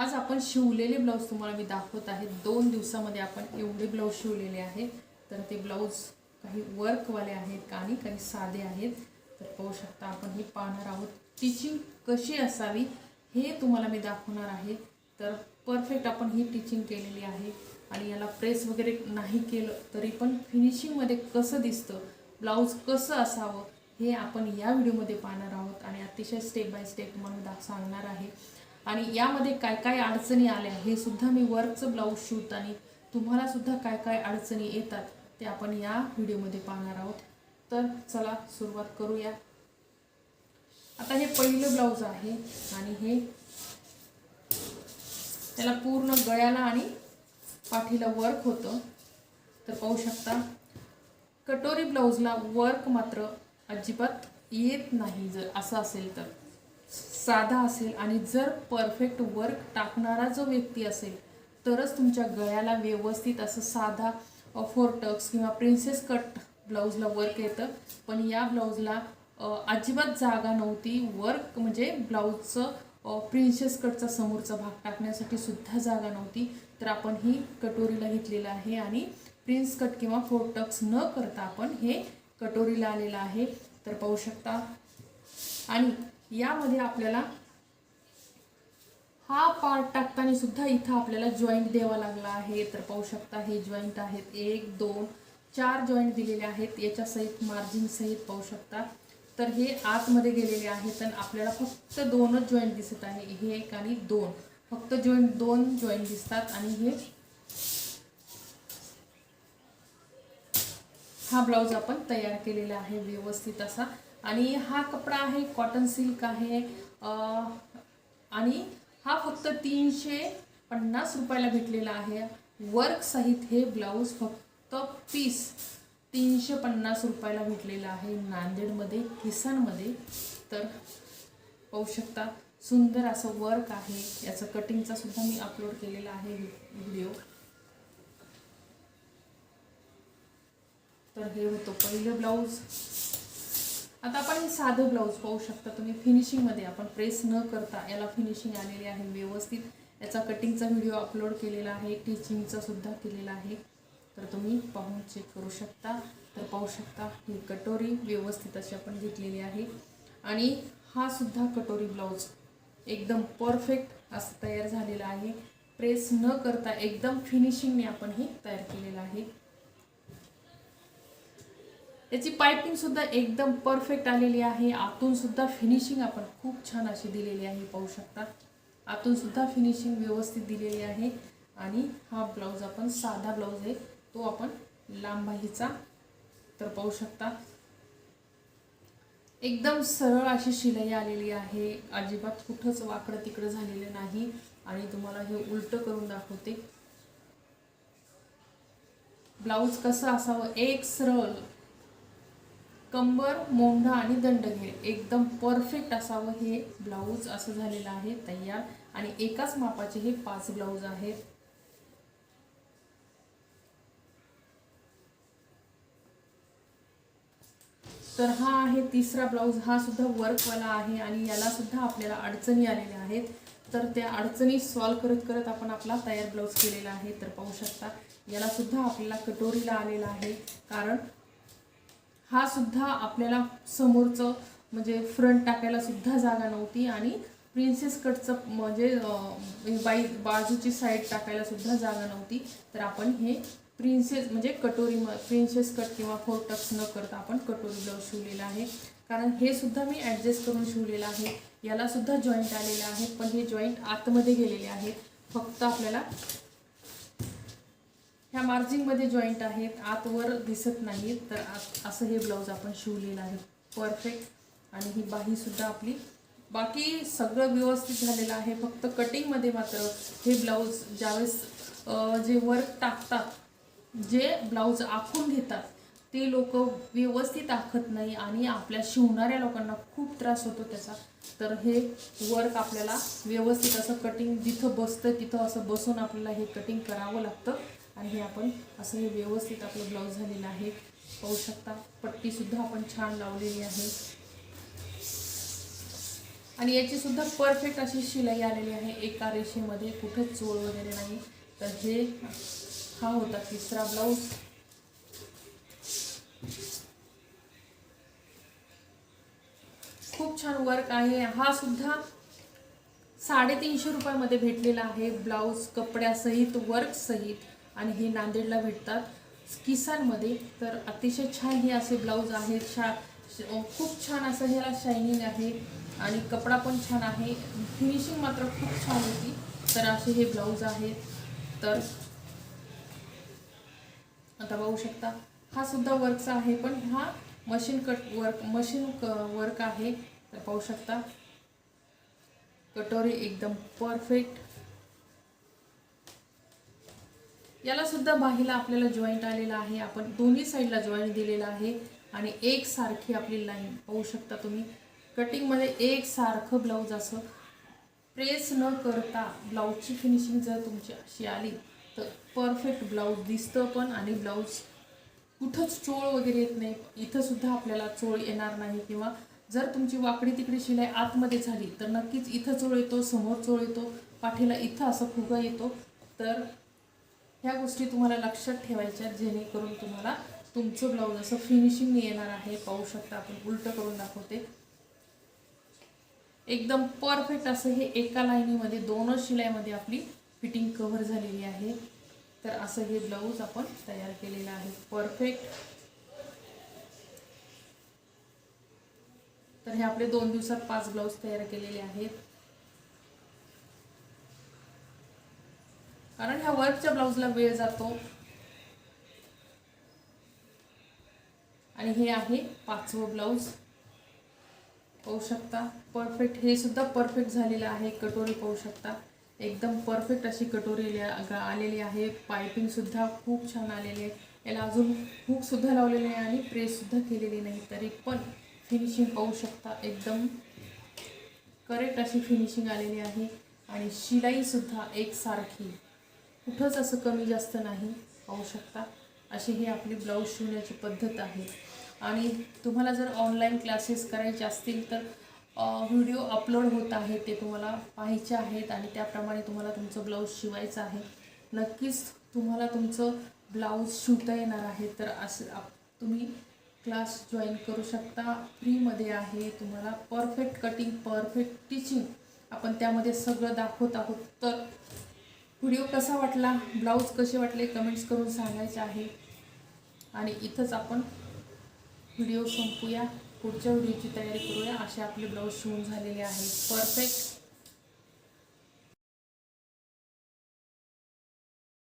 आज आपण शिवलेले ब्लाऊज तुम्हाला मी दाखवत आहे. दोन दिवसामध्ये आपण एवढे ब्लाऊज शिवलेले आहेत तर ते ब्लाऊज काही वर्कवाले आहेत आणि काही साधे आहेत. तर पाहू शकता आपण हे पाहणार आहोत टिचिंग कशी असावी हे तुम्हाला मी दाखवणार आहे. तर परफेक्ट आपण ही टिचिंग केलेली आहे. आणि याला प्रेस वगैरे नाही केलं तरी पण फिनिशिंगमध्ये कसं दिसतं ब्लाऊज कसं असावं हे आपण या व्हिडिओमध्ये पाहणार आहोत. आणि अतिशय स्टेप बाय स्टेप तुम्हाला दा- सांगणार आहे. आणि यामध्ये काय काय अडचणी आल्या हे सुद्धा मी वर्कचं ब्लाऊज शिवताना तुम्हाला सुद्धा काय काय अडचणी येतात ते आपण या व्हिडिओमध्ये पाहणार आहोत. तर चला सुरुवात करूया. आता हे पहिलं ब्लाऊज आहे आणि हे त्याला पूर्ण गळ्याला आणि पाठीला वर्क होतं. तर पाहू शकता कटोरी ब्लाऊजला वर्क मात्र अजिबात येत नाही जर असं असेल तर. साधा असेल आणि जर परफेक्ट वर्क टाकणारा जो व्यक्ती असेल तरच तुमच्या गळ्याला व्यवस्थित असं साधा फोरटक्स किंवा प्रिन्सेस कट ब्लाऊजला वर्क येतं. पण या ब्लाऊजला अजिबात जागा नव्हती. वर्क म्हणजे ब्लाऊजचं प्रिन्सेस कटचा समोरचा भाग टाकण्यासाठी सुद्धा जागा नव्हती. तर आपण ही कटोरीला घेतलेलं आहे आणि प्रिन्स कट किंवा फोरटक्स न करता आपण हे कटोरीला आलेलं आहे. तर पाहू शकता. आणि यामध्ये आपल्याला हा पार्ट टाकताना सुद्धा इथं आपल्याला जॉईंट द्यावा लागला आहे. तर पाहू शकता हे जॉईंट आहेत. एक दोन चार जॉईंट दिलेले आहेत. याच्या सहित मार्जिन सहित पाहू शकता. तर हे आतमध्ये गेलेले आहेत आणि आपल्याला फक्त दोनच जॉईंट दिसत आहे. हे एक आणि दोन. फक्त जॉईंट दोन जॉईंट दिसतात आणि हे हा ब्लाऊज आपण तयार केलेला आहे. व्यवस्थित असा आणि हा कपडा आहे कॉटन सिल्क आहे. आणि हा फक्त तीनशे पन्नास रुपयाला भेटलेला आहे. वर्कसहित हे ब्लाऊज फक्त पीस तीनशे पन्नास रुपयाला भेटलेला आहे. नांदेडमध्ये किसनमध्ये तर पाहू शकता सुंदर असं वर्क आहे. याचं कटिंगचा सुद्धा मी अपलोड केलेला आहे व्हिडिओ तर हे होतं पहिलं ब्लाऊज आता आपण हे साधं ब्लाऊज पाहू शकता. तुम्ही फिनिशिंगमध्ये आपण प्रेस न करता याला फिनिशिंग आलेली आहे व्यवस्थित. याचा कटिंगचा व्हिडिओ अपलोड केलेला आहे टिचिंगचा सुद्धा केलेला आहे. तर तुम्ही पाहून चेक करू शकता. तर पाहू शकता ही कटोरी व्यवस्थित अशी आपण घेतलेली आहे. आणि हा सुद्धा कटोरी ब्लाऊज एकदम परफेक्ट असं तयार झालेला आहे. प्रेस न करता एकदम फिनिशिंगने आपण हे तयार केलेलं आहे. याची पायपिंग सुद्धा एकदम परफेक्ट आलेली आहे. आतून सुद्धा फिनिशिंग आपण खूप छान अशी दिलेली आहे पाहू शकता. आतून सुद्धा फिनिशिंग व्यवस्थित दिलेली आहे. आणि हा ब्लाऊज आपण साधा ब्लाऊज आहे तो आपण लांबाहीचा तर पाहू शकता. एकदम सरळ अशी शिलाई आलेली आहे. अजिबात कुठंच वाकडं तिकडं झालेलं नाही. आणि तुम्हाला हे उलट करून दाखवते. ब्लाऊज कसं असावं? एक सरळ. कंबर मोंढा आणि दंडघेर. एकदम परफेक्ट असावं हे ब्लाऊज असं झालेलं आहे तयार. आणि एकाच मापाचे हे पाच ब्लाऊज आहेत. तर हा आहे तिसरा ब्लाऊज हा सुद्धा वर्कवाला आहे आणि याला सुद्धा आपल्याला अडचणी आलेल्या आहेत. तर त्या अडचणी सॉल्व करत करत आपण आपला तयार ब्लाऊज केलेला आहे. तर पाहू शकता याला सुद्धा आपल्याला कटोरीला आलेला आहे. कारण हा सुद्धा आपल्याला समोरचं म्हणजे फ्रंट टाकायला सुद्धा जागा नव्हती आणि प्रिन्सेस कटचं म्हणजे बाई बाजूची साईड टाकायला सुद्धा जागा नव्हती. तर आपण हे प्रिन्सेस म्हणजे कटोरी म प्रिन्सेस कट किंवा फोर टक्स न करता आपण कटोरी ब्लाऊज शिवलेला आहे. कारण हे सुद्धा मी ॲडजस्ट करून शिवलेलं आहे. यालासुद्धा जॉईंट आलेलं आहे. पण हे जॉईंट आतमध्ये गेलेले आहेत फक्त आपल्याला ह्या मार्जिंगमध्ये जॉईंट आहेत आतवर दिसत नाहीत तर आत असं हे ब्लाऊज आपण शिवलेलं आहे. परफेक्ट आणि ही बाहीसुद्धा आपली. बाकी सगळं व्यवस्थित झालेलं आहे. फक्त कटिंगमध्ये मात्र हे ब्लाऊज ज्यावेळेस जे वर्क टाकतात जे ब्लाऊज आखून घेतात ते लोक व्यवस्थित आखत नाही आणि आपल्या शिवणाऱ्या लोकांना खूप त्रास होतो त्याचा. तर हे वर्क आपल्याला व्यवस्थित असं कटिंग जिथं बसतं तिथं असं बसून आपल्याला हे कटिंग करावं लागतं. आणि हे आपण असं हे व्यवस्थित आपलं ब्लाऊज झालेलं आहे. पाहू शकता पट्टीसुद्धा आपण छान लावलेली आहे. आणि याची सुद्धा परफेक्ट अशी शिलाई आलेली आहे. एका रेषेमध्ये कुठंच चोळ वगैरे नाही. तर हे हा होता तिसरा ब्लाऊज खूप छान वर्क आहे. हा सुद्धा साडेतीनशे रुपयामध्ये भेटलेला आहे. ब्लाऊज कपड्यासहित वर्क सहित. आणि हे नांदेडला भेटतात. किसानमध्ये तर अतिशय छान हे असे ब्लाऊज आहेत. छा खूप छान असं ह्याला शायनिंग आहे आणि कपडा पण छान आहे. फिनिशिंग मात्र खूप छान होती. तर असे हे ब्लाऊज आहेत. तर आता बघू शकता. हा सुद्धा वर्कचा आहे पण हा मशीन कट वर्क मशीन क वर्क आहे. तर पाहू शकता. कटोरी एकदम परफेक्ट याला सुद्धा बाहीला आपल्याला जॉईंट आलेला आहे. आपण दोन्ही साईडला जॉईंट दिलेला आहे. आणि एक सारखी आपली लाईन पाहू शकता तुम्ही. कटिंगमध्ये एक सारखं ब्लाऊज असं. प्रेस न करता ब्लाऊजची फिनिशिंग जर तुमची अशी आली तर परफेक्ट ब्लाऊज दिसतं पण आणि ब्लाऊज कुठंच चोळ वगैरे येत नाही. इथंसुद्धा आपल्याला चोळ येणार नाही किंवा जर तुमची वाकडी तिकडी शिलाई आतमध्ये झाली तर नक्कीच इथं चोळ येतो समोर चोळ येतो पाठीला इथं असं फुगा येतो. तर ह्या गोष्टी तुम्हाला लक्षात ठेवायच्या जेणेकरून तुम्हाला तुमचं ब्लाऊज असं फिनिशिंग येणार आहे. पाहू शकता आपण उलटं करून दाखवते. एकदम परफेक्ट असं हे एका लाईनीमध्ये दोनच शिलाईमध्ये आपली फिटिंग कव्हर झालेली आहे. तर असं हे ब्लाऊज आपण तयार केलेलं आहे. परफेक्ट तर हे आपले दोन दिवसात पाच ब्लाऊज तयार केलेले आहेत. कारण ह्या वर्कच्या ब्लाऊजला वेळ जातो. आणि हे आहे पाचवं ब्लाऊज. पाहू शकता परफेक्ट हे सुद्धा परफेक्ट झालेलं आहे. कटोरी पाहू शकता. एकदम परफेक्ट अशी कटोरी आलेली आहे. पायपिंगसुद्धा खूप छान आलेली आहे. याला अजून हुकसुद्धा लावलेले आहे आणि प्रेससुद्धा केलेली नाही. तरी पण फिनिशिंग पाहू शकता. एकदम करेक्ट अशी फिनिशिंग आलेली आहे. आणि शिलाईसुद्धा एकसारखी. कुठंच असं कमी जास्त नाही पाहू शकता. अशी ही आपली ब्लाऊज शिवण्याची पद्धत आहे. आणि तुम्हाला जर ऑनलाईन क्लासेस करायचे असतील तर व्हिडिओ अपलोड होत आहे ते तुम्हाला पाहायचे आहेत आणि त्याप्रमाणे तुम्हाला तुमचं ब्लाऊज शिवायचं आहे. नक्कीच तुम्हाला तुमचं ब्लाऊज शिवता येणार आहे. तर असं आप तुम्ही क्लास जॉईन करू शकता. फ्रीमध्ये आहे. तुम्हाला परफेक्ट कटिंग परफेक्ट टीचिंग आपण त्यामध्ये सगळं दाखवत आहोत. तर व्हिडिओ कसा वाटला? ब्लाऊज कसे वाटले? कमेंट्स करून सांगायचे आहे. आणि इथंच आपण व्हिडिओ संपूया. पुढच्या व्हिडिओची तयारी करूया. असे आपले ब्लाऊज शिवून झालेले आहे परफेक्ट